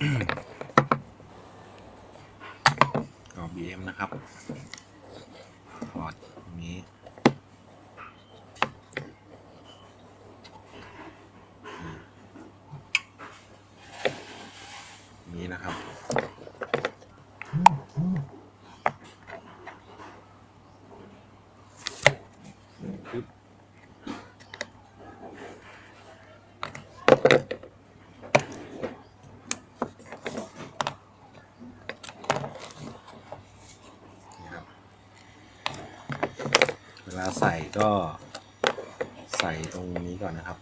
ก็ BM นะครับพอร์ตรงนี้นี้นะครับปึ๊บ เวลาใส่ก็ใส่ตรงนี้ก่อนนะครับ